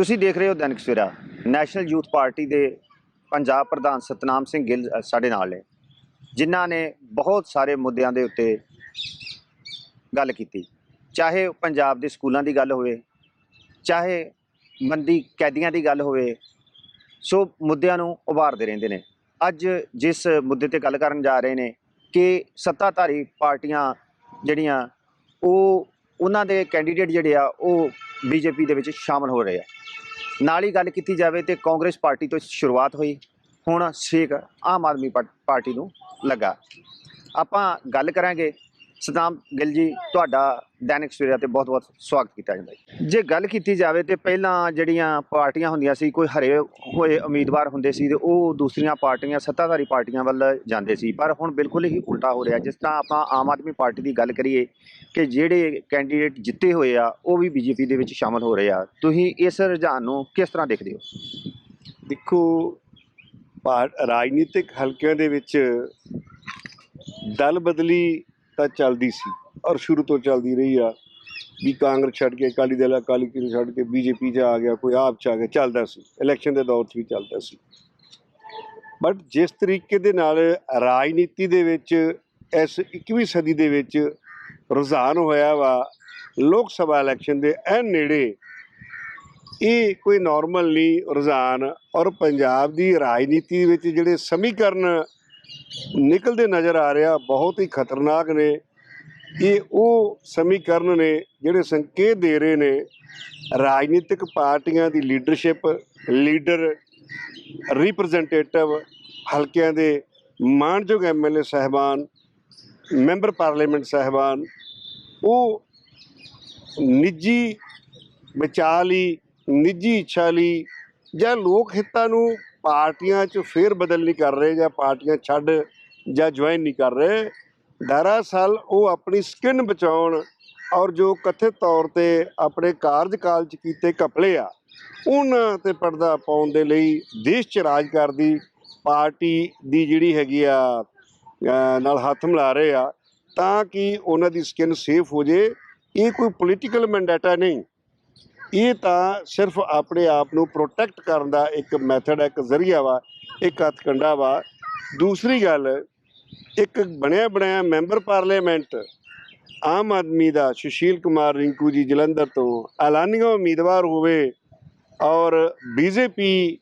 ਤੁਸੀਂ ਦੇਖ ਰਹੇ ਹੋ Dainik Savera. National youth party ਦੇ ਪੰਜਾਬ ਪ੍ਰਧਾਨ ਸਤਨਾਮ ਸਿੰਘ ਗਿੱਲ ਸਾਡੇ ਨਾਲ ਨੇ, ਜਿਨ੍ਹਾਂ ਨੇ ਬਹੁਤ ਸਾਰੇ ਮੁੱਦਿਆਂ ਦੇ ਉੱਤੇ ਗੱਲ ਕੀਤੀ। ਚਾਹੇ ਪੰਜਾਬ ਦੇ ਸਕੂਲਾਂ ਦੀ ਗੱਲ ਹੋਵੇ, ਚਾਹੇ ਬੰਦੀ ਕੈਦੀਆਂ ਦੀ ਗੱਲ ਹੋਵੇ, ਸੋ ਮੁੱਦਿਆਂ ਨੂੰ ਉਭਾਰਦੇ ਰਹਿੰਦੇ ਨੇ। ਅੱਜ ਜਿਸ ਮੁੱਦੇ ਤੇ ਗੱਲ ਕਰਨ ਜਾ ਰਹੇ ਨੇ ਕਿ ਸੱਤਾਧਾਰੀ ਪਾਰਟੀਆਂ ਜਿਹੜੀਆਂ, ਉਹ ਉਹਨਾਂ ਦੇ ਕੈਂਡੀਡੇਟ ਜਿਹੜੇ ਆ, ਉਹ ਬੀਜੇਪੀ ਦੇ ਵਿੱਚ ਸ਼ਾਮਲ ਹੋ ਰਹੇ ਆ। ਨਾਲ ਹੀ ਗੱਲ ਕੀਤੀ ਜਾਵੇ ਤੇ ਕਾਂਗਰਸ ਪਾਰਟੀ ਤੋਂ ਸ਼ੁਰੂਆਤ ਹੋਈ। ਹੁਣ ਸੇਕ ਆਮ ਆਦਮੀ ਪਾ- ਪਾਰਟੀ ਨੂੰ ਲੱਗਾ। ਆਪਾਂ ਗੱਲ ਕਰਾਂਗੇ ਸਤਨਾਮ ਗਿੱਲ ਜੀ, ਤੁਹਾਡਾ ਦੈਨਿਕ ਸਵੇਰਾ ਤੇ ਬਹੁਤ-ਬਹੁਤ ਸਵਾਗਤ ਕੀਤਾ ਜਾਂਦਾ ਹੈ ਜੇ ਗੱਲ ਕੀਤੀ ਜਾਵੇ ਤੇ ਪਹਿਲਾਂ ਜਿਹੜੀਆਂ ਪਾਰਟੀਆਂ ਹੁੰਦੀਆਂ ਸੀ, ਕੋਈ ਹਰੇ ਹੋਏ ਉਮੀਦਵਾਰ ਹੁੰਦੇ ਸੀ ਤੇ ਉਹ ਦੂਸਰੀਆਂ ਪਾਰਟੀਆਂ, ਸੱਤਾਧਾਰੀ ਪਾਰਟੀਆਂ ਵੱਲ ਜਾਂਦੇ ਸੀ। ਪਰ ਹੁਣ ਬਿਲਕੁਲ ਹੀ ਉਲਟਾ ਹੋ ਰਿਹਾ। ਜਿਸ ਤਰ੍ਹਾਂ ਆਪਾਂ ਆਮ ਆਦਮੀ ਪਾਰਟੀ ਦੀ ਗੱਲ ਕਰੀਏ ਕਿ ਜਿਹੜੇ ਕੈਂਡੀਡੇਟ ਜਿੱਤੇ ਹੋਏ ਆ, ਉਹ ਵੀ ਬੀਜੇਪੀ ਦੇ ਵਿੱਚ ਸ਼ਾਮਲ ਹੋ ਰਹੇ ਆ। ਤੁਸੀਂ ਇਸ ਰੁਝਾਨ ਨੂੰ ਕਿਸ ਤਰ੍ਹਾਂ ਦੇਖਦੇ ਹੋ? ਦੇਖੋ ਭਾਰ ਰਾਜਨੀਤਿਕ ਹਲਕਿਆਂ ਦੇ ਵਿੱਚ ਦਲ ਬਦਲੀ ਤਾਂ ਚੱਲਦੀ ਸੀ ਔਰ ਸ਼ੁਰੂ ਤੋਂ ਚੱਲਦੀ ਰਹੀ ਆ ਵੀ ਕਾਂਗਰਸ ਛੱਡ ਕੇ, ਅਕਾਲੀ ਦਲ ਅਕਾਲੀ ਦਲ ਛੱਡ ਕੇ, ਬੀਜੇਪੀ 'ਚ ਆ ਗਿਆ, ਕੋਈ ਆਪ 'ਚ ਆ ਗਿਆ, ਚੱਲਦਾ ਸੀ। ਇਲੈਕਸ਼ਨ ਦੇ ਦੌਰ 'ਚ ਵੀ ਚੱਲਦਾ ਸੀ। ਬਟ ਜਿਸ ਤਰੀਕੇ ਦੇ ਨਾਲ ਰਾਜਨੀਤੀ ਦੇ ਵਿੱਚ ਇਸ 21ਵੀਂ ਸਦੀ ਦੇ ਵਿੱਚ ਰੁਝਾਨ ਹੋਇਆ ਵਾ, ਲੋਕ ਸਭਾ ਇਲੈਕਸ਼ਨ ਦੇ ਐਨ ਨੇੜੇ, ਇਹ ਕੋਈ ਨਾਰਮਲ ਨਹੀਂ, ਰੁਝਾਨ ਔਰ ਪੰਜਾਬ ਦੀ ਰਾਜਨੀਤੀ ਵਿੱਚ ਜਿਹੜੇ ਸਮੀਕਰਨ ਨਿਕਲਦੇ ਨਜ਼ਰ ਆ ਰਿਹਾ, ਬਹੁਤ ਹੀ ਖਤਰਨਾਕ ਨੇ। ਇਹ ਉਹ ਸਮੀਕਰਨ ਨੇ ਜਿਹੜੇ ਸੰਕੇਤ ਦੇ ਰਹੇ ਨੇ। ਰਾਜਨੀਤਿਕ ਪਾਰਟੀਆਂ ਦੀ ਲੀਡਰਸ਼ਿਪ ਲੀਡਰ ਰਿਪਰੈਜ਼ੈਂਟੇਟਿਵ ਹਲਕਿਆਂ ਦੇ ਮਾਨਯੋਗ ਐਮਐਲਏ ਸਹਿਬਾਨ ਮੈਂਬਰ ਪਾਰਲੀਮੈਂਟ ਸਹਿਬਾਨ, ਉਹ ਨਿੱਜੀ ਬਚਾ ਲਈ, ਨਿੱਜੀ ਇੱਛਾ ਲਈ ਜਾਂ ਲੋਕ ਹਿੱਤਾਂ ਨੂੰ ਪਾਰਟੀਆਂ 'ਚ ਫੇਰ ਬਦਲ ਨਹੀਂ ਕਰ ਰਹੇ ਜਾਂ ਪਾਰਟੀਆਂ ਛੱਡ ਜਾਂ ਜੁਆਇਨ ਨਹੀਂ ਕਰ ਰਹੇ, ਦਰਅਸਲ ਉਹ ਆਪਣੀ ਸਕਿਨ ਬਚਾਉਣ ਔਰ ਜੋ ਕਥਿਤ ਤੌਰ ਤੇ ਆਪਣੇ ਕਾਰਜਕਾਲ 'ਚ ਕੀਤੇ ਕਪਲੇ ਆ, ਉਹਨਾਂ ਤੇ ਪਰਦਾ ਪਾਉਣ ਦੇ ਲਈ ਦੇਸ਼ 'ਚ ਰਾਜ ਕਰਦੀ ਪਾਰਟੀ ਦੀ ਜਿਹੜੀ ਹੈਗੀ ਆ ਨਾਲ ਹੱਥ ਮਿਲਾ ਰਹੇ ਆ, ਤਾਂ ਕਿ ਉਹਨਾਂ ਦੀ ਸਕਿਨ ਸੇਫ ਹੋ ਜੇ, ਇਹ ਕੋਈ ਪੋਲੀਟੀਕਲ ਮੈਂਡੇਟਾ ਨਹੀਂ। ਇਹ ਤਾਂ ਸਿਰਫ ਆਪਣੇ ਆਪ ਨੂੰ ਪ੍ਰੋਟੈਕਟ ਕਰਨ ਦਾ ਇੱਕ ਮੈਥਡ ਇੱਕ ਜ਼ਰੀਆ ਵਾ, ਇੱਕ ਹੱਥਕੰਡਾ ਵਾ। ਦੂਸਰੀ ਗੱਲ, ਇੱਕ ਬਣਿਆ ਬਣਾਇਆ ਮੈਂਬਰ ਪਾਰਲੀਮੈਂਟ ਆਮ ਆਦਮੀ ਦਾ ਸੁਸ਼ੀਲ ਕੁਮਾਰ ਰਿੰਕੂ ਜੀ ਜਲੰਧਰ ਤੋਂ ਐਲਾਨੀਆ ਉਮੀਦਵਾਰ ਹੋਵੇ ਔਰ ਬੀਜੇਪੀ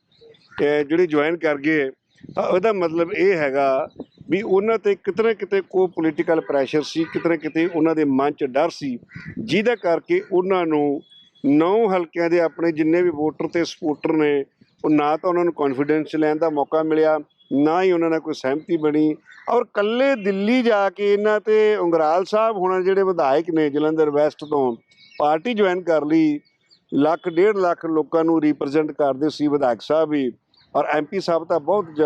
ਜਿਹੜੇ ਜੁਆਇਨ ਕਰ ਗਏ, ਤਾਂ ਉਹਦਾ ਮਤਲਬ ਇਹ ਹੈਗਾ ਵੀ ਉਹਨਾਂ ਤੇ ਕਿਤਨੇ ਕਿਤੇ ਕੋ ਪੋਲੀਟੀਕਲ ਪ੍ਰੈਸ਼ਰ ਸੀ, ਕਿਤਨੇ ਕਿਤੇ ਉਹਨਾਂ ਦੇ ਮਨ 'ਚ ਡਰ ਸੀ, ਜਿਹਦਾ ਕਰਕੇ ਉਹਨਾਂ ਨੂੰ ਨੌ ਹਲਕਿਆਂ ਦੇ ਆਪਣੇ ਜਿੰਨੇ ਵੀ ਵੋਟਰ ਤੇ ਸਪੋਰਟਰ ਨੇ, ਉਹ ਨਾ ਤਾਂ ਉਹਨਾਂ ਨੂੰ ਕੌਨਫੀਡੈਂਸ ਲੈਣ ਦਾ ਮੌਕਾ ਮਿਲਿਆ, ਨਾ ਹੀ ਉਹਨਾਂ ਨਾਲ ਕੋਈ ਸਹਿਮਤੀ ਬਣੀ। ਔਰ ਕੱਲੇ ਦਿੱਲੀ ਜਾ ਕੇ ਇਹਨਾਂ ਤੇ ਉਂਗਰਾਲ ਸਾਹਿਬ ਹੋਣਾ ਜਿਹੜੇ ਵਿਧਾਇਕ ਨੇ ਜਲੰਧਰ ਵੈਸਟ ਤੋਂ, ਪਾਰਟੀ ਜੁਆਇਨ ਕਰ ਲਈ, ਲੱਖ, ਡੇਢ ਲੱਖ ਲੋਕਾਂ ਨੂੰ ਰਿਪਰੈਜ਼ੈਂਟ ਕਰਦੇ ਸੀ ਵਿਧਾਇਕ ਸਾਹਿਬ ਵੀ। ਔਰ ਐਮਪੀ ਸਾਹਿਬ ਤਾਂ ਬਹੁਤ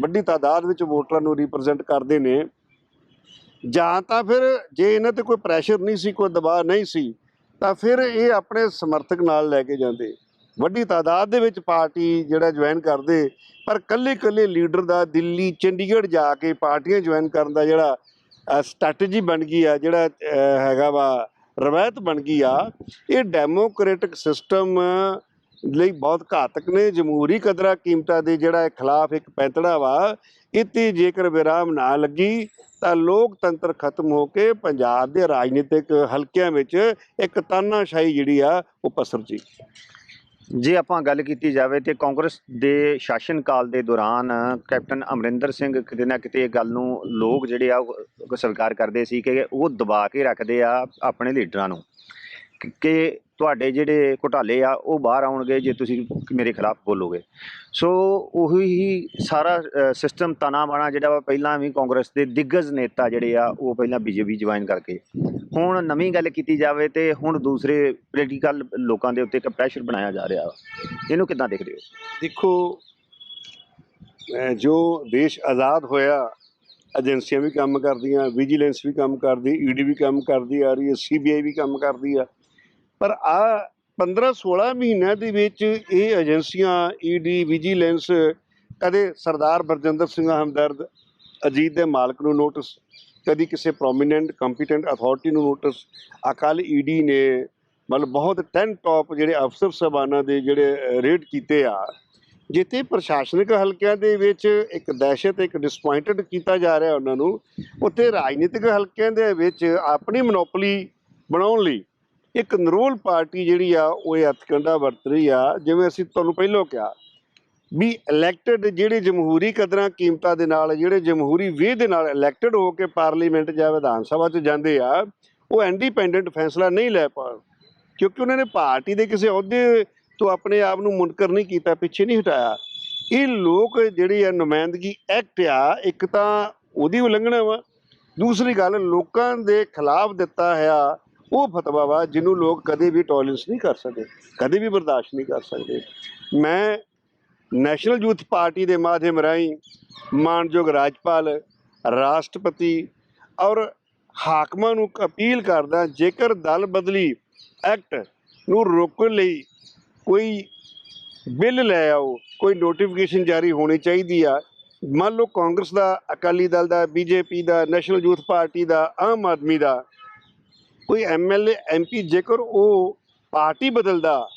ਵੱਡੀ ਤਾਦਾਦ ਵਿੱਚ ਵੋਟਰਾਂ ਨੂੰ ਰਿਪਰੈਜ਼ੈਂਟ ਕਰਦੇ ਨੇ। ਜਾਂ ਤਾਂ ਫਿਰ ਜੇ ਇਹਨਾਂ ਤੇ ਕੋਈ ਪ੍ਰੈਸ਼ਰ ਨਹੀਂ ਸੀ, ਕੋਈ ਦਬਾਅ ਨਹੀਂ ਸੀ ਤਾਂ ਫਿਰ ਇਹ ਆਪਣੇ ਸਮਰਥਕ ਨਾਲ ਲੈ ਕੇ ਜਾਂਦੇ। ਵੱਡੀ ਤਾਦਾਦ ਦੇ ਵਿੱਚ ਪਾਰਟੀ ਜਿਹੜਾ ਜੁਆਇਨ ਕਰਦੇ, ਪਰ ਕੱਲੇ ਕੱਲੇ ਲੀਡਰ ਦਾ ਦਿੱਲੀ, ਚੰਡੀਗੜ੍ਹ ਜਾ ਕੇ ਪਾਰਟੀਆਂ ਜੁਆਇਨ ਕਰਨ ਦਾ ਜਿਹੜਾ ਸਟ੍ਰੈਟਜੀ ਬਣ ਗਈ ਆ, ਜਿਹੜਾ ਹੈਗਾ ਵਾ, ਰਵਾਇਤ ਬਣ ਗਈ ਆ, ਇਹ ਡੈਮੋਕ੍ਰੈਟਿਕ ਸਿਸਟਮ ਲਈ ਬਹੁਤ ਘਾਤਕ ਨੇ। ਜਮਹੂਰੀ ਕਦਰਾਂ ਕੀਮਤਾਂ ਦੇ ਜਿਹੜਾ ਇਹ ਖਿਲਾਫ ਇੱਕ ਪੈਂਤੜਾ ਵਾ ਇਤੇ ਜੇਕਰ ਵਿਰਾਮ ਨਾ ਲੱਗੀ, ਤਾਂ ਲੋਕਤੰਤਰ ਖਤਮ ਹੋ ਕੇ ਪੰਜਾਬ ਦੇ ਰਾਜਨੀਤਿਕ ਹਲਕਿਆਂ ਵਿੱਚ ਇੱਕ ਤਾਨਾਸ਼ਾਹੀ ਜਿਹੜੀ ਆ, ਉਹ ਪਸਰ ਜੀ। ਜੇ ਆਪਾਂ ਗੱਲ ਕੀਤੀ ਜਾਵੇ ਤੇ ਕਾਂਗਰਸ ਦੇ ਸ਼ਾਸਨ ਕਾਲ ਦੇ ਦੌਰਾਨ ਕੈਪਟਨ ਅਮਰਿੰਦਰ ਸਿੰਘ ਕਿਤੇ ਨਾ ਕਿਤੇ ਇਹ ਗੱਲ ਨੂੰ ਲੋਕ ਜਿਹੜੇ ਆ, ਉਹ ਸਵੀਕਾਰ ਕਰਦੇ ਸੀ ਕਿ ਉਹ ਦਬਾ ਕੇ ਰੱਖਦੇ ਆ ਆਪਣੇ ਲੀਡਰਾਂ ਨੂੰ। ਕਿ- ਤੁਹਾਡੇ ਜਿਹੜੇ ਘੁਟਾਲੇ ਆ, ਉਹ ਬਾਹਰ ਆਉਣਗੇ ਜੇ ਤੁਸੀਂ ਮੇਰੇ ਖਿਲਾਫ ਬੋਲੋਗੇ। ਸੋ ਉਹੀ ਹੀ ਸਾਰਾ ਸਿਸਟਮ ਤਣਾ ਬਾਣਾ ਜਿਹੜਾ ਵਾ ਪਹਿਲਾਂ ਵੀ ਕਾਂਗਰਸ ਦੇ ਦਿੱਗਜ ਨੇਤਾ ਜਿਹੜੇ ਆ, ਉਹ ਪਹਿਲਾਂ ਬੀਜੇਪੀ ਜੁਆਇਨ ਕਰਕੇ। ਹੁਣ ਨਵੀਂ ਗੱਲ ਕੀਤੀ ਜਾਵੇ ਤੇ ਹੁਣ ਦੂਸਰੇ ਪੋਲੀਟੀਕਲ ਲੋਕਾਂ ਦੇ ਉੱਤੇ ਇੱਕ ਪ੍ਰੈਸ਼ਰ ਬਣਾਇਆ ਜਾ ਰਿਹਾ ਵਾ। ਇਹਨੂੰ ਕਿੱਦਾਂ ਦੇਖਦੇ ਹੋ? ਦੇਖੋ ਜੋ ਦੇਸ਼ ਆਜ਼ਾਦ ਹੋਇਆ, ਏਜੰਸੀਆਂ ਵੀ ਕੰਮ ਕਰਦੀਆਂ ਵਿਜੀਲੈਂਸ ਵੀ ਕੰਮ ਕਰਦੀ ਈਡੀ ਵੀ ਕੰਮ ਕਰਦੀ ਆ ਰਹੀ ਹੈ ਸੀਬੀਆਈ ਵੀ ਕੰਮ ਕਰਦੀ ਆ। ਪਰ ਆ 15 16 ਮਹੀਨਿਆਂ ਦੇ ਵਿੱਚ ਇਹ ਏਜੰਸੀਆਂ ਈਡੀ ਵਿਜੀਲੈਂਸ ਕਦੇ ਸਰਦਾਰ ਬਰਜਿੰਦਰ ਸਿੰਘ ਹਮਦਰਦ, ਅਜੀਤ ਦੇ ਮਾਲਕ ਨੂੰ ਨੋਟਿਸ ਕਦੀ ਕਿਸੇ ਪ੍ਰੋਮੀਨੈਂਟ ਕੰਪੀਟੈਂਟ ਅਥਾਰਟੀ ਨੂੰ ਨੋਟਿਸ ਅਕਾਲ ਈਡੀ ਨੇ ਮਤਲਬ ਬਹੁਤ 10 ਟੌਪ ਜਿਹੜੇ ਅਫਸਰ ਸਾਹਿਬਾਨਾਂ ਦੇ ਜਿਹੜੇ ਰੇਡ ਕੀਤੇ ਆ, ਜਿੱਥੇ ਪ੍ਰਸ਼ਾਸਨਿਕ ਹਲਕਿਆਂ ਦੇ ਵਿੱਚ ਇੱਕ ਦਹਿਸ਼ਤ, ਇੱਕ ਡਿਸਪਾਇੰਟਡ ਕੀਤਾ ਜਾ ਰਿਹਾ ਉਹਨਾਂ ਨੂੰ, ਉੱਥੇ ਰਾਜਨੀਤਿਕ ਹਲਕਿਆਂ ਦੇ ਵਿੱਚ ਆਪਣੀ ਮੋਨੋਪੋਲੀ ਬਣਾਉਣ ਲਈ ਇੱਕ ਨਰੋਲ ਪਾਰਟੀ ਜਿਹੜੀ ਆ, ਉਹ ਇਹ ਹੱਥਕੰਡਾ ਵਰਤ ਰਹੀ ਆ, ਜਿਵੇਂ ਅਸੀਂ ਤੁਹਾਨੂੰ ਪਹਿਲਾਂ ਕਿਹਾ ਵੀ ਇਲੈਕਟਡ ਜਿਹੜੇ ਜਮਹੂਰੀ ਕਦਰਾਂ ਕੀਮਤਾਂ ਦੇ ਨਾਲ, ਜਿਹੜੇ ਜਮਹੂਰੀ ਵੇ ਦੇ ਨਾਲ ਇਲੈਕਟਡ ਹੋ ਕੇ ਪਾਰਲੀਮੈਂਟ ਜਾਂ ਵਿਧਾਨ ਸਭਾ 'ਚ ਜਾਂਦੇ ਆ, ਉਹ ਇੰਡੀਪੈਂਡੈਂਟ ਫੈਸਲਾ ਨਹੀਂ ਲੈ ਪਾਉਣ। ਕਿਉਂਕਿ ਉਹਨਾਂ ਨੇ ਪਾਰਟੀ ਦੇ ਕਿਸੇ ਅਹੁਦੇ ਤੋਂ ਆਪਣੇ ਆਪ ਨੂੰ ਮੁਨਕਰ ਨਹੀਂ ਕੀਤਾ, ਪਿੱਛੇ ਨਹੀਂ ਹਟਾਇਆ। ਇਹ ਲੋਕ ਜਿਹੜੀ ਆ, ਨੁਮਾਇੰਦਗੀ ਐਕਟ ਆ, ਇੱਕ ਤਾਂ ਉਹਦੀ ਉਲੰਘਣਾ ਵਾ। ਦੂਸਰੀ ਗੱਲ, ਲੋਕਾਂ ਦੇ ਖਿਲਾਫ ਦਿੱਤਾ ਹੋਇਆ ਉਹ ਫਤਵਾ ਵਾ ਜਿਹਨੂੰ ਲੋਕ ਕਦੇ ਵੀ ਟੋਲਰੈਂਸ ਨਹੀਂ ਕਰ ਸਕਦੇ, ਕਦੇ ਵੀ ਬਰਦਾਸ਼ਤ ਨਹੀਂ ਕਰ ਸਕਦੇ। ਮੈਂ ਨੈਸ਼ਨਲ ਯੂਥ ਪਾਰਟੀ ਦੇ ਮਾਧਿਅਮ ਰਾਹੀਂ ਮਾਨਯੋਗ ਰਾਜਪਾਲ, ਰਾਸ਼ਟਰਪਤੀ ਔਰ ਹਾਕਮਾਂ ਨੂੰ ਅਪੀਲ ਕਰਦਾ ਜੇਕਰ ਦਲ ਬਦਲੀ ਐਕਟ ਨੂੰ ਰੋਕਣ ਲਈ ਕੋਈ ਬਿੱਲ ਲੈ ਆਓ, ਕੋਈ ਨੋਟੀਫਿਕੇਸ਼ਨ ਜਾਰੀ ਹੋਣੀ ਚਾਹੀਦੀ ਆ, ਮੰਨ ਲਓ ਕਾਂਗਰਸ ਦਾ, ਅਕਾਲੀ ਦਲ ਦਾ, ਬੀਜੇਪੀ ਦਾ ਨੈਸ਼ਨਲ ਯੂਥ ਪਾਰਟੀ ਦਾ, ਆਮ ਆਦਮੀ ਦਾ ਕੋਈ ਐਮਐਲਏ ਐਮਪੀ ਜੇਕਰ ਉਹ ਪਾਰਟੀ ਬਦਲਦਾ,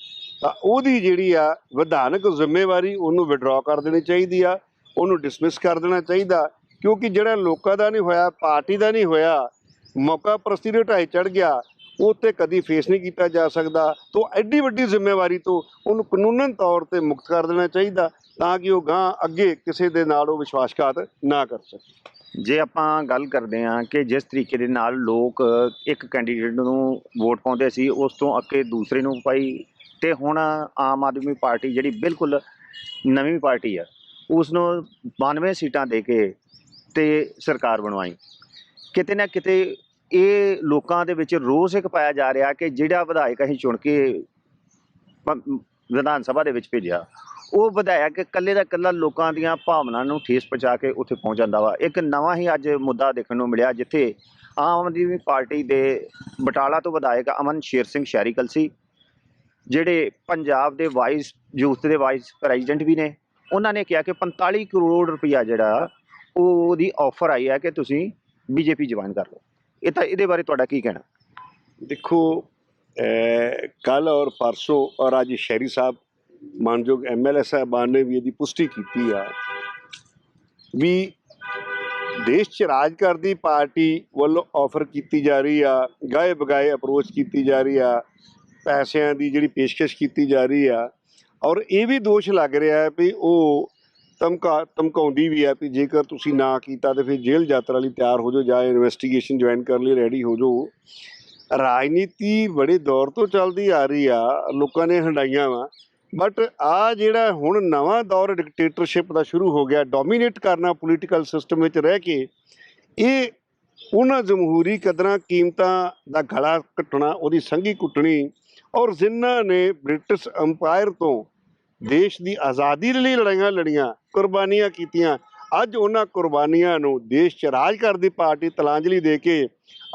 ਤਾਂ ਉਹਦੀ ਜਿਹੜੀ ਆ ਵਿਧਾਨਕ ਜ਼ਿੰਮੇਵਾਰੀ ਉਹਨੂੰ ਵਿਡਰਾਅ ਕਰ ਦੇਣੀ ਚਾਹੀਦੀ ਆ, ਉਹਨੂੰ ਡਿਸਮਿਸ ਕਰ ਦੇਣਾ ਚਾਹੀਦਾ, ਕਿਉਂਕਿ ਜਿਹੜਾ ਲੋਕਾਂ ਦਾ ਨਹੀਂ ਹੋਇਆ, ਪਾਰਟੀ ਦਾ ਨਹੀਂ ਹੋਇਆ, ਮੌਕਾ ਪ੍ਰਸਤੀ ਦੇ ਢਾਈ ਚੜ ਗਿਆ ਉਹ ਤੇ ਕਦੀ ਫੇਸ ਨਹੀਂ ਕੀਤਾ ਜਾ ਸਕਦਾ, ਤੋਂ ਐਡੀ ਵੱਡੀ ਜ਼ਿੰਮੇਵਾਰੀ ਤੋਂ ਉਹਨੂੰ ਕਾਨੂੰਨਨ ਤੌਰ ਤੇ ਮੁਕਤ ਕਰ ਦੇਣਾ ਚਾਹੀਦਾ, ਤਾਂ ਕਿ ਉਹ ਗਾਂ ਅੱਗੇ ਕਿਸੇ ਦੇ ਨਾਲ ਉਹ ਵਿਸ਼ਵਾਸਘਾਤ ਨਾ ਕਰ ਸਕੇ। ਜੇ ਆਪਾਂ ਗੱਲ ਕਰਦੇ ਹਾਂ ਕਿ ਜਿਸ ਤਰੀਕੇ ਦੇ ਨਾਲ ਲੋਕ ਇੱਕ ਕੈਂਡੀਡੇਟ ਨੂੰ ਵੋਟ ਪਾਉਂਦੇ ਸੀ, ਉਸ ਤੋਂ ਅੱਗੇ ਦੂਸਰੇ ਨੂੰ ਪਾਈ ਤੇ ਹੁਣ ਆਮ ਆਦਮੀ ਪਾਰਟੀ ਜਿਹੜੀ ਬਿਲਕੁਲ ਨਵੀਂ ਪਾਰਟੀ ਆ, ਉਸ ਨੂੰ 92 ਸੀਟਾਂ ਦੇ ਕੇ ਤੇ ਸਰਕਾਰ ਬਣਵਾਈ। ਕਿਤੇ ਨਾ ਕਿਤੇ ਇਹ ਲੋਕਾਂ ਦੇ ਵਿੱਚ ਰੋਸ ਇੱਕ ਪਾਇਆ ਜਾ ਰਿਹਾ ਕਿ ਜਿਹੜਾ ਵਿਧਾਇਕ ਅਸੀਂ ਚੁਣ ਕੇ ਵਿਧਾਨ ਸਭਾ ਦੇ ਵਿੱਚ ਭੇਜਿਆ ਉਹ ਵਿਧਾਇਕ ਇਕੱਲੇ ਦਾ ਇਕੱਲਾ ਲੋਕਾਂ ਦੀਆਂ ਭਾਵਨਾਵਾਂ ਨੂੰ ਠੇਸ ਪਹੁੰਚਾ ਕੇ ਉੱਥੇ ਪਹੁੰਚ ਜਾਂਦਾ ਵਾ। ਇੱਕ ਨਵਾਂ ਹੀ ਅੱਜ ਮੁੱਦਾ ਦੇਖਣ ਨੂੰ ਮਿਲਿਆ, ਜਿੱਥੇ ਆਮ ਆਦਮੀ ਪਾਰਟੀ ਦੇ ਬਟਾਲਾ ਤੋਂ ਵਿਧਾਇਕ ਅਮਨ ਸ਼ੇਰ ਸਿੰਘ ਸ਼ੈਰੀਕਲ ਸੀ, ਜਿਹੜੇ ਪੰਜਾਬ ਦੇ ਵਾਈਸ, ਯੂਥ ਦੇ ਵਾਈਸ ਪ੍ਰੈਜ਼ੀਡੈਂਟ ਵੀ ਨੇ। ਉਹਨਾਂ ਨੇ ਕਿਹਾ ਕਿ 45 ਕਰੋੜ ਰੁਪਇਆ ਜਿਹੜਾ ਉਹਦੀ ਆਫਰ ਆਈ ਹੈ ਕਿ ਤੁਸੀਂ ਬੀਜੇਪੀ ਜੁਆਇਨ ਕਰ ਲਓ। ਇਹ ਤਾਂ ਇਹਦੇ ਬਾਰੇ ਤੁਹਾਡਾ ਕੀ ਕਹਿਣਾ? ਦੇਖੋ ਕੱਲ ਔਰ ਪਰਸੋਂ ਔਰ ਅੱਜ ਸ਼ਹਿਰੀ ਸਾਹਿਬ ਮਾਨਯੋਗ ਐਮਐਲਏ ਸਾਹਿਬਾਨ ਨੇ ਵੀ ਇਹਦੀ ਪੁਸ਼ਟੀ ਕੀਤੀ ਆ ਵੀ ਦੇਸ਼ 'ਚ ਰਾਜ ਕਰਦੀ ਪਾਰਟੀ ਵੱਲੋਂ ਆਫਰ ਕੀਤੀ ਜਾ ਰਹੀ ਆ ਗਾਏ ਬਗਾਏ ਅਪਰੋਚ ਕੀਤੀ ਜਾ ਰਹੀ ਆ, ਪੈਸਿਆਂ ਦੀ ਜਿਹੜੀ ਪੇਸ਼ਕਸ਼ ਕੀਤੀ ਜਾ ਰਹੀ ਆ, ਔਰ ਇਹ ਵੀ ਦੋਸ਼ ਲੱਗ ਰਿਹਾ ਹੈ ਵੀ ਉਹ ਧਮਕਾ, ਧਮਕਾਉਂਦੀ ਵੀ ਹੈ ਵੀ ਜੇਕਰ ਤੁਸੀਂ ਨਾ ਕੀਤਾ ਤੇ ਫਿਰ ਜੇਲ੍ਹ ਯਾਤਰਾ ਲਈ ਤਿਆਰ ਹੋ ਜਾਓ ਜਾਂ ਇਨਵੈਸਟੀਗੇਸ਼ਨ ਜੁਆਇਨ ਕਰਨ ਲਈ ਰੈਡੀ ਹੋ ਜਾਓ। ਰਾਜਨੀਤੀ ਬੜੇ ਦੌਰ ਤੋਂ ਚੱਲਦੀ ਆ ਰਹੀ ਆ, ਲੋਕਾਂ ਨੇ ਹੰਡਾਈਆਂ ਵਾ। ਬਟ ਆ ਜਿਹੜਾ ਹੁਣ ਨਵਾਂ ਦੌਰ ਡਿਕਟੇਟਰਸ਼ਿਪ ਦਾ ਸ਼ੁਰੂ ਹੋ ਗਿਆ ਡੋਮੀਨੇਟ ਕਰਨਾ ਪੋਲੀਟੀਕਲ ਸਿਸਟਮ ਵਿੱਚ ਰਹਿ ਕੇ, ਇਹ ਉਹਨਾਂ ਜਮਹੂਰੀ ਕਦਰਾਂ ਕੀਮਤਾਂ ਦਾ ਗਲਾ ਕੱਟਣਾ, ਉਹਦੀ ਸੰਗੀ ਕੁੱਟਣੀ ਔਰ ਜਿਨ੍ਹਾਂ ਨੇ ਬ੍ਰਿਟਿਸ਼ ਅੰਪਾਇਰ ਤੋਂ ਦੇਸ਼ ਦੀ ਆਜ਼ਾਦੀ ਦੇ ਲਈ ਲੜਾਈਆਂ ਲੜੀਆਂ, ਕੁਰਬਾਨੀਆਂ ਕੀਤੀਆਂ, ਅੱਜ ਉਹਨਾਂ ਕੁਰਬਾਨੀਆਂ ਨੂੰ ਦੇਸ਼ 'ਚ ਰਾਜ ਕਰਦੀ ਪਾਰਟੀ ਤਲਾਂਜਲੀ ਦੇ ਕੇ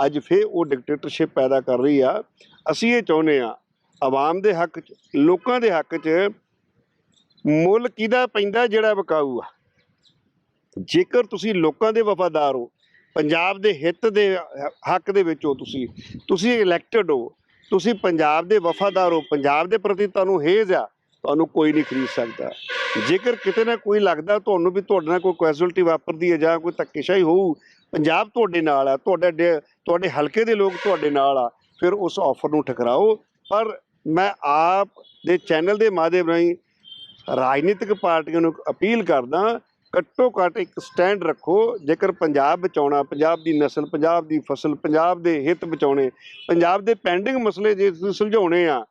ਅੱਜ ਫੇਰ ਉਹ ਡਿਕਟੇਟਰਸ਼ਿਪ ਪੈਦਾ ਕਰ ਰਹੀ ਆ। ਅਸੀਂ ਇਹ ਚਾਹੁੰਦੇ ਆ ਆਵਾਮ ਦੇ ਹੱਕ 'ਚ, ਲੋਕਾਂ ਦੇ ਹੱਕ 'ਚ ਮੁੱਲ ਕਿਹਦਾ ਪੈਂਦਾ, ਜਿਹੜਾ ਵਿਕਾਊ ਆ? ਜੇਕਰ ਤੁਸੀਂ ਲੋਕਾਂ ਦੇ ਵਫਾਦਾਰ ਹੋ, ਪੰਜਾਬ ਦੇ ਹਿੱਤ ਦੇ ਹੱਕ ਦੇ ਵਿੱਚ ਹੋ ਤੁਸੀਂ ਤੁਸੀਂ ਇਲੈਕਟਡ ਹੋ, ਤੁਸੀਂ ਪੰਜਾਬ ਦੇ ਵਫਾਦਾਰ ਹੋ, ਪੰਜਾਬ ਦੇ ਪ੍ਰਤੀ ਤੁਹਾਨੂੰ ਹੇਜ਼ ਆ, ਤੁਹਾਨੂੰ ਕੋਈ ਨਹੀਂ ਖਰੀਦ ਸਕਦਾ। ਜੇਕਰ ਕਿਤੇ ਨਾ ਕੋਈ ਲੱਗਦਾ ਤੁਹਾਨੂੰ ਵੀ ਤੁਹਾਡੇ ਨਾਲ ਕੋਈ ਕੈਜੁਅਲਟੀ ਵਾਪਰਦੀ ਹੈ ਜਾਂ ਕੋਈ ਧੱਕੇਸ਼ਾਹੀ ਹੋਊ, ਪੰਜਾਬ ਤੁਹਾਡੇ ਨਾਲ ਆ, ਤੁਹਾਡੇ ਡੇ- ਤੁਹਾਡੇ ਹਲਕੇ ਦੇ ਲੋਕ ਤੁਹਾਡੇ ਨਾਲ ਆ, ਫਿਰ ਉਸ ਆਫਰ ਨੂੰ ਠਕਰਾਓ, ਪਰ ਮੈਂ ਆਪ ਦੇ ਚੈਨਲ ਦੇ ਮਾਧਿਅਮ ਰਾਹੀਂ ਰਾਜਨੀਤਿਕ ਪਾਰਟੀਆਂ ਨੂੰ ਅਪੀਲ ਕਰਦਾ ਘੱਟੋ ਘੱਟ ਇੱਕ ਸਟੈਂਡ ਰੱਖੋ, ਜੇਕਰ ਪੰਜਾਬ ਬਚਾਉਣਾ, ਪੰਜਾਬ ਦੀ ਨਸਲ, ਪੰਜਾਬ ਦੀ ਫਸਲ, ਪੰਜਾਬ ਦੇ ਹਿੱਤ ਬਚਾਉਣੇ, ਪੰਜਾਬ ਦੇ ਪੈਂਡਿੰਗ ਮਸਲੇ ਜੇ ਤੁਸੀਂ ਸੁਲਝਾਉਣੇ ਆ,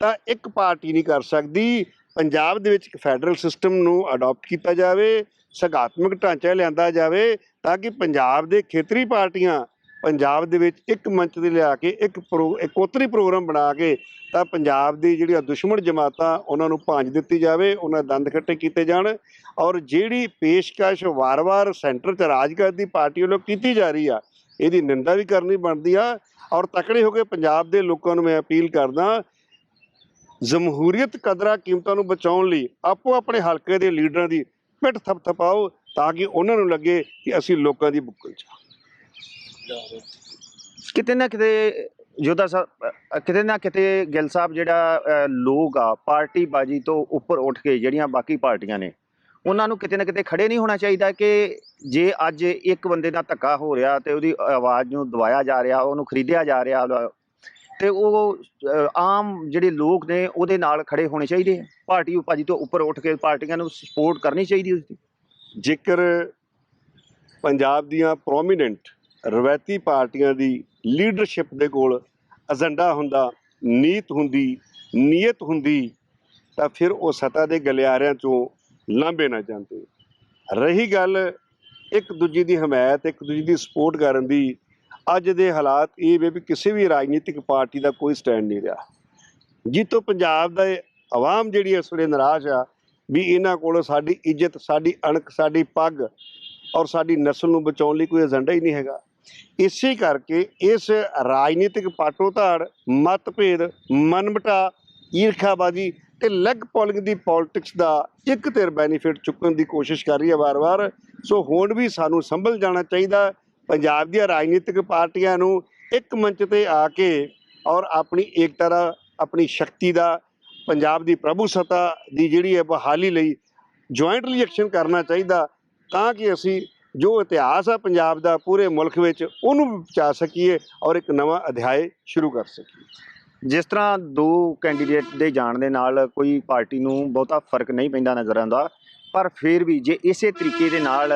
ਤਾਂ ਇੱਕ ਪਾਰਟੀ ਨਹੀਂ ਕਰ ਸਕਦੀ। ਪੰਜਾਬ ਦੇ ਵਿੱਚ ਇੱਕ ਫੈਡਰਲ ਸਿਸਟਮ ਨੂੰ ਅਡਾਪਟ ਕੀਤਾ ਜਾਵੇ ਸਗਾਤਮਕ ਢਾਂਚਾ ਲਿਆਂਦਾ ਜਾਵੇ, ਤਾਂ ਕਿ ਪੰਜਾਬ ਦੇ ਖੇਤਰੀ ਪਾਰਟੀਆਂ ਪੰਜਾਬ ਦੇ ਵਿੱਚ ਇੱਕ ਮੰਚ ਤੇ ਲਿਆ ਕੇ, ਇੱਕ ਪ੍ਰੋ ਇਕੋਤਰੀ ਪ੍ਰੋਗਰਾਮ ਬਣਾ ਕੇ, ਤਾਂ ਪੰਜਾਬ ਦੀ ਜਿਹੜੀਆਂ ਦੁਸ਼ਮਣ ਜਮਾਤਾਂ, ਉਹਨਾਂ ਨੂੰ ਭਾਂਜ ਦਿੱਤੀ ਜਾਵੇ, ਉਹਨਾਂ ਦੰਦ ਖੱਟੇ ਕੀਤੇ ਜਾਣ ਔਰ ਜਿਹੜੀ ਪੇਸ਼ਕਸ਼ ਵਾਰ-ਵਾਰ ਸੈਂਟਰ 'ਚ ਰਾਜ ਕਰਦੀ ਪਾਰਟੀ ਵੱਲੋਂ ਕੀਤੀ ਜਾ ਰਹੀ ਆ, ਇਹਦੀ ਨਿੰਦਾ ਵੀ ਕਰਨੀ ਬਣਦੀ ਆ ਔਰ ਤਕੜੇ ਹੋ ਕੇ ਪੰਜਾਬ ਦੇ ਲੋਕਾਂ ਨੂੰ ਮੈਂ ਅਪੀਲ ਕਰਦਾ, ਜਮਹੂਰੀਅਤ ਕਦਰਾਂ ਕੀਮਤਾਂ ਨੂੰ ਬਚਾਉਣ ਲਈ ਆਪੋ ਆਪਣੇ ਹਲਕੇ ਦੇ ਲੀਡਰਾਂ ਦੀ ਪਿੱਠ ਥਪਥਪਾਓ ਤਾਂ ਕਿ ਉਹਨਾਂ ਨੂੰ ਲੱਗੇ ਕਿ ਅਸੀਂ ਲੋਕਾਂ ਦੀ ਬੁੱਕਲ 'ਚ ਕਿਤੇ ਨਾ ਕਿਤੇ ਜੋਧਾ ਸਾਹਿਬ ਅ, ਕਿਤੇ ਨਾ ਕਿਤੇ ਗਿੱਲ ਸਾਹਿਬ ਜਿਹੜਾ ਅ, ਲੋਕ ਆ ਪਾਰਟੀ ਬਾਜੀ ਤੋਂ ਉੱਪਰ ਉੱਠ ਕੇ ਜਿਹੜੀਆਂ ਬਾਕੀ ਪਾਰਟੀਆਂ ਨੇ ਉਹਨਾਂ ਨੂੰ ਕਿਤੇ ਨਾ ਕਿਤੇ ਖੜੇ ਨਹੀਂ ਹੋਣਾ ਚਾਹੀਦਾ ਕਿ ਜੇ ਅੱਜ ਇੱਕ ਬੰਦੇ ਦਾ ਧੱਕਾ ਹੋ ਰਿਹਾ ਤੇ ਉਹਦੀ ਆਵਾਜ਼ ਨੂੰ ਦਬਾਇਆ ਜਾ ਰਿਹਾ ਉਹਨੂੰ ਖਰੀਦਿਆ ਜਾ ਰਿਹਾ ਉਹਦਾ- ਤੇ ਉਹ ਅ, ਆਮ ਜਿਹੜੇ ਲੋਕ ਨੇ ਉਹਦੇ ਨਾਲ ਖੜੇ ਹੋਣੇ ਚਾਹੀਦੇ ਆ। ਪਾਰਟੀ ਬਾਜੀ ਤੋਂ ਉੱਪਰ ਉੱਠ ਕੇ ਪਾਰਟੀਆਂ ਨੂੰ ਸਪੋਰਟ ਕਰਨੀ ਚਾਹੀਦੀ ਉਸਦੀ। ਜੇਕਰ ਪੰਜਾਬ ਦੀਆਂ ਪ੍ਰੋਮੀਨੈਂਟ ਰਵਾਇਤੀ ਪਾਰਟੀਆਂ ਦੀ ਲੀਡਰਸ਼ਿਪ ਦੇ ਕੋਲ ਏਜੰਡਾ ਹੁੰਦਾ, ਨੀਤ ਹੁੰਦੀ, ਨੀਅਤ ਹੁੰਦੀ, ਤਾਂ ਫਿਰ ਉਹ ਸਤਾ ਦੇ ਗਲਿਆਰਿਆਂ ਚੋਂ ਲਾਂਭੇ ਨਾ ਜਾਂਦੇ। ਰਹੀ ਗੱਲ ਇੱਕ ਦੂਜੇ ਦੀ ਹਮਾਇਤ, ਇੱਕ ਦੂਜੇ ਦੀ ਸਪੋਰਟ ਕਰਨ ਦੀ, ਅੱਜ ਦੇ ਹਾਲਾਤ ਇਹ ਵੇ ਵੀ ਕਿਸੇ ਵੀ ਰਾਜਨੀਤਿਕ ਪਾਰਟੀ ਦਾ ਕੋਈ ਸਟੈਂਡ ਨਹੀਂ ਰਿਹਾ। ਜਿੱਤੋਂ ਪੰਜਾਬ ਦਾ ਇਹ ਆਵਾਮ ਜਿਹੜੀ ਇਸ ਵੇਲੇ ਨਿਰਾਸ਼ ਆ, ਵੀ ਇਹਨਾਂ ਕੋਲ ਸਾਡੀ ਇੱਜ਼ਤ, ਸਾਡੀ ਅਣਖ, ਸਾਡੀ ਪੱਗ ਔਰ ਸਾਡੀ ਨਸਲ ਨੂੰ ਬਚਾਉਣ ਲਈ ਕੋਈ ਏਜੰਡਾ ਹੀ ਨਹੀਂ ਹੈਗਾ। ਇਸੇ ਕਰਕੇ ਇਸ ਰਾਜਨੀਤਿਕ ਪਾਟੋ-ਧਾੜ, ਮਤਭੇਦ, ਮਨਮਟਾ, ਈਰਖਾਬਾਜ਼ੀ ਤੇ ਲੈਗ ਪੋਲਿੰਗ ਦੀ ਪੋਲਿਟਿਕਸ ਦਾ ਇੱਕ ਧਿਰ ਬੈਨੀਫਿਟ ਚੁੱਕਣ ਦੀ ਕੋਸ਼ਿਸ਼ ਕਰ ਰਹੀ ਹੈ ਵਾਰ-ਵਾਰ। ਸੋ ਹੁਣ ਵੀ ਸਾਨੂੰ ਸੰਭਲ ਜਾਣਾ ਚਾਹੀਦਾ ਪੰਜਾਬ ਦੀਆਂ ਰਾਜਨੀਤਿਕ ਪਾਰਟੀਆਂ ਨੂੰ ਇੱਕ ਮੰਚ ਤੇ ਆ ਕੇ ਔਰ ਆਪਣੀ ਏਕਤਾ ਦਾ, ਆਪਣੀ ਸ਼ਕਤੀ ਦਾ, ਪੰਜਾਬ ਦੀ ਪ੍ਰਭੂ ਸੱਤਾ ਦੀ ਜਿਹੜੀ ਹੈ ਬਹਾਲੀ ਲਈ ਜੁਆਇੰਟਲੀ ਐਕਸ਼ਨ ਕਰਨਾ ਚਾਹੀਦਾ ਤਾਂ ਕਿ ਅਸੀਂ ਜੋ ਇਤਿਹਾਸ ਹੈ ਪੰਜਾਬ ਦਾ ਪੂਰੇ ਮੁਲਕ ਵਿੱਚ ਉਹਨੂੰ ਬਚਾ ਸਕੀਏ ਔਰ ਇੱਕ ਨਵਾਂ ਅਧਿਆਇ ਸ਼ੁਰੂ ਕਰ ਸਕੀਏ। ਜਿਸ ਤਰ੍ਹਾਂ ਦੋ ਕੈਂਡੀਡੇਟ ਦੇ ਜਾਣ ਦੇ ਨਾਲ ਕੋਈ ਪਾਰਟੀ ਨੂੰ ਬਹੁਤਾ ਫ਼ਰਕ ਨਹੀਂ ਪੈਂਦਾ ਨਜ਼ਰ ਆਉਂਦਾ ਪਰ ਫਿਰ ਵੀ ਜੇ ਇਸੇ ਤਰੀਕੇ ਦੇ ਨਾਲ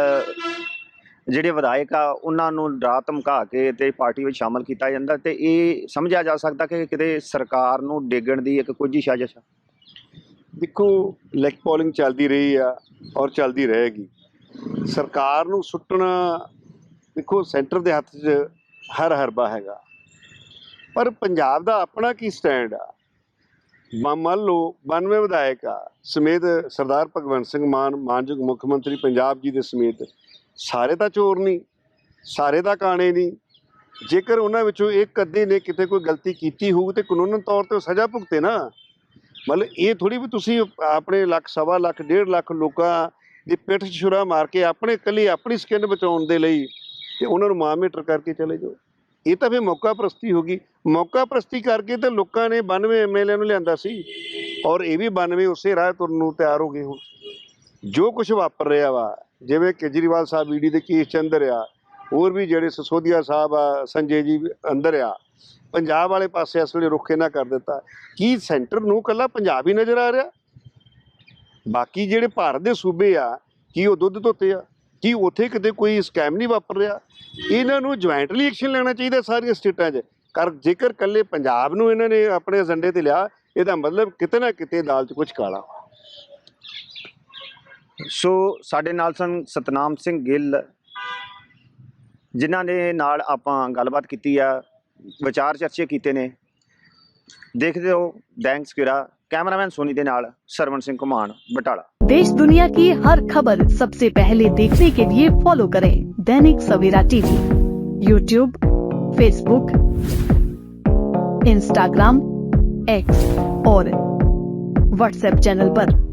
ਜਿਹੜੇ ਵਿਧਾਇਕ ਆ ਉਹਨਾਂ ਨੂੰ ਡਰਾ ਧਮਕਾ ਕੇ ਤੇ ਪਾਰਟੀ ਵਿੱਚ ਸ਼ਾਮਲ ਕੀਤਾ ਜਾਂਦਾ ਤੇ ਇਹ ਸਮਝਿਆ ਜਾ ਸਕਦਾ ਕਿ ਕਿਤੇ ਸਰਕਾਰ ਨੂੰ ਡੇਗਣ ਦੀ ਇੱਕ ਕੁਝ ਸਾਜ਼ਿਸ਼ ਆ। ਦੇਖੋ ਲੈਗ ਪੋਲਿੰਗ ਚੱਲਦੀ ਰਹੀ ਆ ਔਰ ਚੱਲਦੀ ਰਹੇਗੀ। ਸਰਕਾਰ ਨੂੰ ਸੁੱਟਣਾ, ਦੇਖੋ ਸੈਂਟਰ ਦੇ ਹੱਥ 'ਚ ਹਰ ਹਰਬਾ ਹੈਗਾ। ਪਰ ਪੰਜਾਬ ਦਾ ਆਪਣਾ ਕੀ ਸਟੈਂਡ ਆ? ਮ- ਮੰਨ ਲਓ 92 ਵਿਧਾਇਕ ਆ, ਸਮੇਤ ਸਰਦਾਰ ਭਗਵੰਤ ਸਿੰਘ ਮਾਨ, ਮਾਨਯੋਗ ਮੁੱਖ ਮੰਤਰੀ ਪੰਜਾਬ ਜੀ ਦੇ ਸਮੇਤ, ਸਾਰੇ ਤਾਂ ਚੋਰ ਨਹੀਂ, ਸਾਰੇ ਤਾਂ ਕਾਣੇ ਨਹੀਂ। ਜੇਕਰ ਉਹਨਾਂ ਵਿੱਚੋਂ ਇੱਕ ਅੱਧੇ ਨੇ ਕਿਤੇ ਕੋਈ ਗਲਤੀ ਕੀਤੀ ਹੋਊ ਤੇ ਕਾਨੂੰਨ ਤੌਰ ਤੇ ਉਹ ਸਜ਼ਾ ਭੁਗਤੇ ਨਾ, ਮਤਲਬ ਇਹ ਥੋੜੀ ਵੀ ਤੁਸੀਂ ਆਪਣੇ ਲੱਖ, ਸਵਾ ਲੱਖ, ਡੇਢ ਲੱਖ ਲੋਕਾਂ ਦੀ ਪਿੱਠ ਛੁਰਾ ਮਾਰ ਕੇ ਆਪਣੇ ਇਕੱਲੀ ਆਪਣੀ ਸਕਿਨ ਬਚਾਉਣ ਦੇ ਲਈ ਤੇ ਉਹਨਾਂ ਨੂੰ ਮਾਰਮੀਟਰ ਕਰਕੇ ਚਲੇ ਜਾਓ। ਇਹ ਤਾਂ ਫਿਰ ਮੌਕਾ ਪ੍ਰਸਤੀ ਹੋ ਗਈ। ਮੌਕਾ ਪ੍ਰਸਤੀ ਕਰਕੇ ਤਾਂ ਲੋਕਾਂ ਨੇ 92 ਐਮਐਲਏ ਨੂੰ ਲਿਆਂਦਾ ਸੀ। ਔਰ ਇਹ ਵੀ 92 ਉਸੇ ਰਾਹ ਤੁਰਨ ਨੂੰ ਤਿਆਰ ਹੋ ਗਏ ਹੁਣ। ਜੋ ਕੁਝ ਵਾਪਰ ਰਿਹਾ ਵਾ, ਜਿਵੇਂ ਕੇਜਰੀਵਾਲ ਸਾਹਿਬ ਈਡੀ ਦੇ ਕੇਸ ਚ ਅੰਦਰ ਆ, ਹੋਰ ਵੀ ਜਿਹੜੇ ਸਸੋਦੀਆ ਸਾਹਿਬ ਆ, ਸੰਜੇ ਜੀ ਅੰਦਰ ਆ, ਪੰਜਾਬ ਵਾਲੇ ਪਾਸੇ ਇਸ ਵੇਲੇ ਰੁੱਖ ਇਹਨਾਂ ਕਰ ਦਿੱਤਾ। ਕੀ ਸੈਂਟਰ ਨੂੰ ਕੱਲਾ ਪੰਜਾਬ ਹੀ ਨਜ਼ਰ ਆ ਰਿਹਾ? ਬਾਕੀ ਜਿਹੜੇ ਭਾਰਤ ਦੇ ਸੂਬੇ ਆ, ਕੀ ਉਹ ਦੁੱਧ ਧੋਤੇ ਆ? ਕੀ ਉੱਥੇ ਕਿਤੇ ਕੋਈ ਸਕੈਮ ਨਹੀਂ ਵਾਪਰ ਰਿਹਾ ਇਹਨਾਂ ਨੂੰ ਜੁਆਇੰਟਲੀ ਐਕਸ਼ਨ ਲੈਣਾ ਚਾਹੀਦਾ ਸਾਰੀਆਂ ਸਟੇਟਾਂ 'ਚ। ਕਰ ਜੇਕਰ ਕੱਲੇ ਪੰਜਾਬ ਨੂੰ ਇਹਨਾਂ ਨੇ ਆਪਣੇ ਏਜੰਡੇ ਤੇ ਲਿਆ, ਇਹਦਾ ਮਤਲਬ ਕਿਤੇ ਨਾ ਕਿਤੇ ਦਾਲ 'ਚ ਕੁਝ ਕਾਲਾ ਸੋ ਸਾਡੇ ਨਾਲ ਸਨ ਸਤਨਾਮ ਸਿੰਘ ਗਿੱਲ, ਜਿਨ੍ਹਾਂ ਦੇ ਨਾਲ ਆਪਾਂ ਗੱਲਬਾਤ ਕੀਤੀ ਆ, ਵਿਚਾਰ ਚਰਚੇ ਕੀਤੇ ਨੇ। ਦੇਖਦੇ ਹੋ ਡੈਂਗ ਸਕੇਰਾ कैमरामैन सोनी के सरवण सिंह कुमान बटाला। देश दुनिया की हर खबर सबसे पहले देखने के लिए फॉलो करें Dainik Savera TV YouTube Facebook Instagram X और व्हाट्सएप चैनल पर।